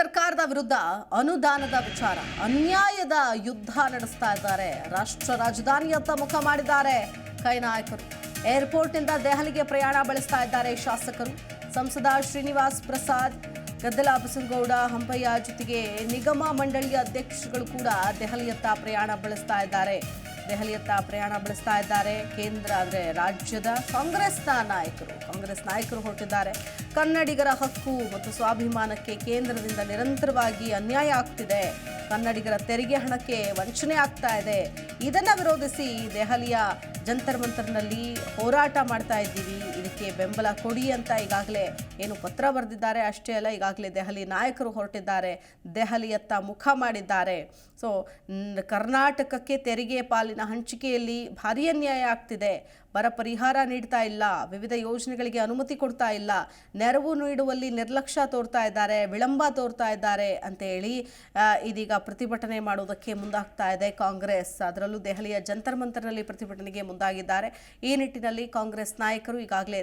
ಸರ್ಕಾರದ ವಿರುದ್ಧ ಅನುದಾನದ ವಿಚಾರ, ಅನ್ಯಾಯದ ಯುದ್ಧ ನಡೆಸ್ತಾ ಇದ್ದಾರೆ. ರಾಷ್ಟ್ರ ರಾಜಧಾನಿಯತ್ತ ಮುಖ ಮಾಡಿದ್ದಾರೆ ಕೈ ನಾಯಕರು. ಏರ್ಪೋರ್ಟ್ನಿಂದ ದೆಹಲಿಗೆ ಪ್ರಯಾಣ ಬೆಳೆಸ್ತಾ ಇದ್ದಾರೆ ಶಾಸಕರು. ಸಂಸದ ಶ್ರೀನಿವಾಸ್ ಪ್ರಸಾದ್ ಗದ್ದಲ ಬಸನಗೌಡ ಹಂಪಯ್ಯ ಜೊತೆಗೆ ನಿಗಮ ಮಂಡಳಿಯ ಅಧ್ಯಕ್ಷಗಳು ಕೂಡ ದೆಹಲಿಯತ್ತ ಪ್ರಯಾಣ ಬೆಳೆಸ್ತಾ ಇದ್ದಾರೆ. ದೆಹಲಿಯತ್ತ ಪ್ರಯಾಣ ಬೆಳೆಸ್ತಾ ಇದ್ದಾರೆ. ಕೇಂದ್ರ ಅಂದರೆ ರಾಜ್ಯದ ಕಾಂಗ್ರೆಸ್ನ ನಾಯಕರು. ಕಾಂಗ್ರೆಸ್ ನಾಯಕರು ಹೊರಟಿದ್ದಾರೆ. ಕನ್ನಡಿಗರ ಹಕ್ಕು ಮತ್ತು ಸ್ವಾಭಿಮಾನಕ್ಕೆ ಕೇಂದ್ರದಿಂದ ನಿರಂತರವಾಗಿ ಅನ್ಯಾಯ ಆಗ್ತಿದೆ. ಕನ್ನಡಿಗರ ತೆರಿಗೆ ಹಣಕ್ಕೆ ವಂಚನೆ ಆಗ್ತಾ ಇದೆ. ಇದನ್ನು ವಿರೋಧಿಸಿ ದೆಹಲಿಯ ಜಂತರ್ ಮಂತರ್ನಲ್ಲಿ ಹೋರಾಟ ಮಾಡ್ತಾ ಇದ್ದೀವಿ. ಬೆಂಬಲ ಕೊಡಿ ಅಂತ ಈಗಾಗಲೇ ಏನು ಪತ್ರ ಬರೆದಿದ್ದಾರೆ. ಅಷ್ಟೇ ಅಲ್ಲ, ಈಗಾಗಲೇ ದೆಹಲಿ ನಾಯಕರು ಹೊರಟಿದ್ದಾರೆ, ದೆಹಲಿಯತ್ತ ಮುಖ ಮಾಡಿದ್ದಾರೆ. ಸೊ ಕರ್ನಾಟಕಕ್ಕೆ ತೆರಿಗೆ ಪಾಲಿನ ಹಂಚಿಕೆಯಲ್ಲಿ ಭಾರೀ ಅನ್ಯಾಯ ಆಗ್ತಿದೆ. ಬರ ಪರಿಹಾರ ನೀಡ್ತಾ ಇಲ್ಲ, ವಿವಿಧ ಯೋಜನೆಗಳಿಗೆ ಅನುಮತಿ ಕೊಡ್ತಾ ಇಲ್ಲ, ನೆರವು ನೀಡುವಲ್ಲಿ ನಿರ್ಲಕ್ಷ್ಯ ತೋರ್ತಾ ಇದ್ದಾರೆ, ವಿಳಂಬ ತೋರ್ತಾ ಇದ್ದಾರೆ ಅಂತ ಹೇಳಿ ಇದೀಗ ಪ್ರತಿಭಟನೆ ಮಾಡುವುದಕ್ಕೆ ಮುಂದಾಗ್ತಾ ಇದೆ ಕಾಂಗ್ರೆಸ್. ಅದರಲ್ಲೂ ದೆಹಲಿಯ ಜಂತರ್ ಮಂತರ್ನಲ್ಲಿ ಪ್ರತಿಭಟನೆಗೆ ಮುಂದಾಗಿದ್ದಾರೆ. ಈ ನಿಟ್ಟಿನಲ್ಲಿ ಕಾಂಗ್ರೆಸ್ ನಾಯಕರು ಈಗಾಗಲೇ